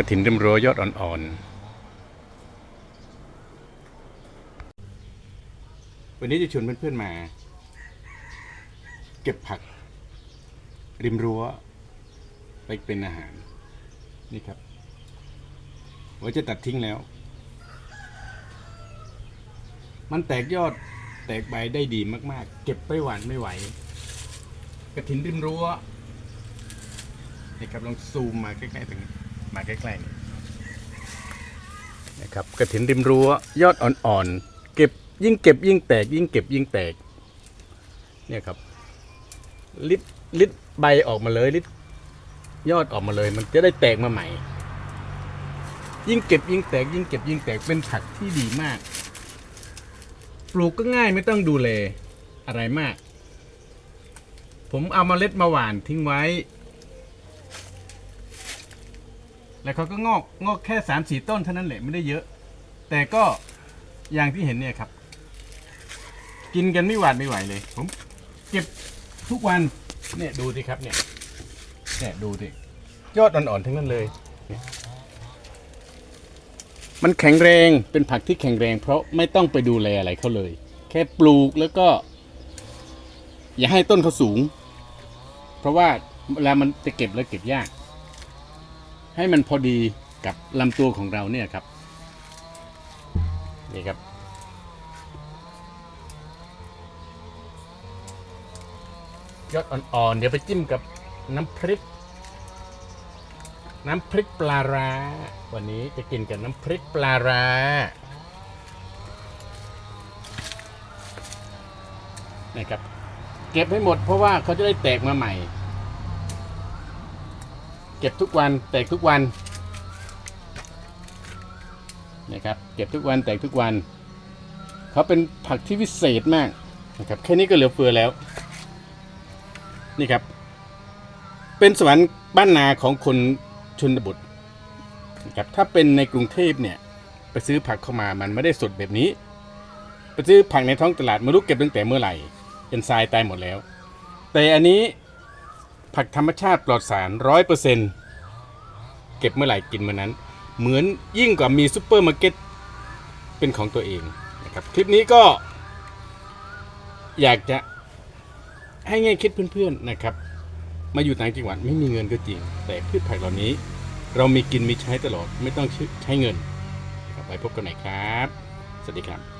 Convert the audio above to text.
กระถินริมรั้วยอดอ่อนๆ วันนี้จะชวนเพื่อนๆมา เก็บผัก ริมรั้ว ไปเป็นอาหาร นี่ครับว่าจะตัดทิ้งแล้ว มันแตกยอดแตกใบได้ดีมากๆ เก็บไปหวานไม่ไหว กระถินริมรั้วนี่ครับลองซูมมาใกล้ๆตรงนี้ มาใกล้ๆนี่นะครับกระถินริมรั้วยอดอ่อนๆเก็บยิ่งเก็บยิ่งแตก ยิ่งเก็บยิ่งแตกเนี่ยครับลิดลิดใบออกมาเลยลิดยอดออกมาเลย มันจะได้แตกมาใหม่ ยิ่งเก็บยิ่งแตก ยิ่งเก็บยิ่งแตกเป็นผักที่ดีมาก ปลูกก็ง่ายไม่ต้องดูแลอะไรมาก ผมเอามาเล็ดมาหว่านทิ้งไว้ แล้วเขาก็งอกงอกแค่สามสี่ต้นเท่านั้นแหละไม่ได้เยอะ แต่ก็อย่างที่เห็นเนี่ยครับ กินกันไม่หวาดไม่ไหวเลย ผม เก็บทุกวันเนี่ยดูสิครับเนี่ยเนี่ยดูสิยอดอ่อนๆทั้งนั้นเลยเนี่ยมันแข็งแรงเป็นผักที่แข็งแรง เพราะไม่ต้องไปดูแลอะไรเขาเลย แค่ปลูกแล้วก็ อย่าให้ต้นเขาสูง เพราะว่าเวลามันจะเก็บแล้วเก็บยาก ให้มันพอดีกับลำตัวของเราเนี่ยครับนี่ครับ ยอดอ่อนๆ เดี๋ยวไปจิ้มกับน้ำพริก น้ำพริกปลาร้า วันนี้จะกินกับน้ำพริกปลาร้านะครับ เก็บให้หมดเพราะว่าเขาจะได้แตกมาใหม่ เก็บทุกวันแตกทุกวันนะครับเก็บทุกวันแตกทุกวัน เขาเป็นผักที่วิเศษมากนะครับแค่นี้ก็เหลือเฟือแล้ว นี่ครับ เป็นสวรรค์บ้านนาของคนชนบทนะครับถ้าเป็นในกรุงเทพเนี่ยไปซื้อผักเข้ามามันไม่ได้สดแบบนี้ ไปซื้อผักในท้องตลาดไม่รู้เก็บตั้งแต่เมื่อไหร่เป็นทรายตายหมดแล้ว แต่อันนี้ ผักธรรมชาติปลอดสารร้อยเปอร์เซ็นต์เก็บเมื่อไหร่กินเมื่อนั้น เหมือนยิ่งกว่ามีซูเปอร์มาร์เก็ตเป็นของตัวเองนะครับคลิปนี้ก็ อยากจะให้ง่ายคิดเพื่อนๆนะครับ มาอยู่ต่างจังหวัดไม่มีเงินก็จริง แต่พืชผักเหล่านี้ เรามีกินมีใช้ตลอดไม่ต้องใช้เงินนะครับไว้พบกันใหม่ครับ สวัสดีครับ